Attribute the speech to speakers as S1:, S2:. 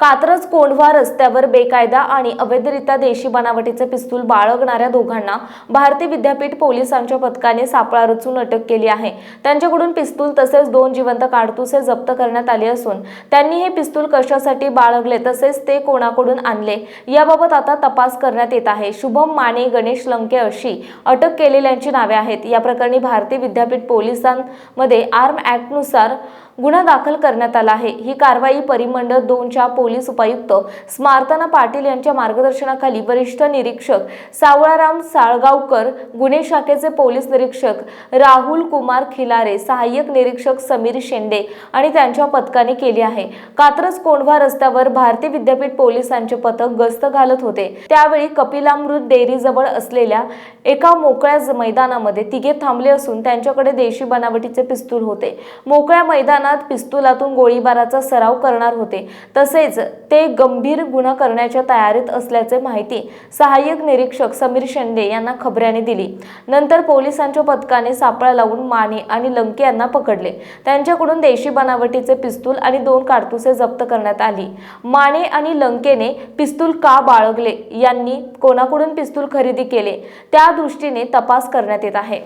S1: कात्रज कोंढवा रस्त्यावर बेकायदा आणि अवैधरित्या देशी बनावटीचे पिस्तूल बाळगणाऱ्या दोघांना भारतीय विद्यापीठ पोलिसांच्या पथकाने सापळा रचून अटक केली आहे. त्यांच्याकडून पिस्तूल तसेच दोन जिवंत काडतुसे जप्त करण्यात आले असून त्यांनी हे पिस्तूल कशासाठी बाळगले तसेच ते कोणाकडून आणले याबाबत आता तपास करण्यात येत आहे. शुभम माने गणेश लंके अशी अटक केलेल्यांची नावे आहेत. या प्रकरणी भारतीय विद्यापीठ पोलिसांमध्ये आर्म ॲक्टनुसार गुन्हा दाखल करण्यात आला आहे. ही कारवाई परिमंडळ दोनच्या पोलीस उपायुक्त स्मार्तना पाटील यांच्या मार्गदर्शनाखाली वरिष्ठ निरीक्षक सावळाराम साळगावकर गुन्हे शाखेचे पोलीस निरीक्षक राहुल कुमार खिलारे सहाय्यक निरीक्षक समीर शेंडे आणि त्यांच्या पथकाने केली आहे. कात्रज कोंढवा रस्त्यावर भारतीय विद्यापीठ पोलिसांचे पथक गस्त घालत होते. त्यावेळी कपिलामृत डेअरीजवळ असलेल्या एका मोकळ्या ज- मैदानामध्ये तिघे थांबले असून त्यांच्याकडे देशी बनावटीचे पिस्तूल होते. मोकळ्या मैदानात पिस्तुलातून गोळीबाराचा सराव करणार होते. तसेच ते गंभीर गुन्हा करण्याच्या तयारीत असल्याचे माहिती सहाय्यक निरीक्षक समीर शेंडे यांना खबऱ्याने दिली. नंतर पोलिसांच्या पथकाने सापळा लावून माने आणि लंके यांना पकडले. त्यांच्याकडून देशी बनावटीचे पिस्तूल आणि दोन काडतुसे जप्त करण्यात आली. माने आणि लंकेने पिस्तूल का बाळगले? यांनी कोणाकडून पिस्तूल खरेदी केले? त्या दृष्टीने तपास करण्यात येत आहे.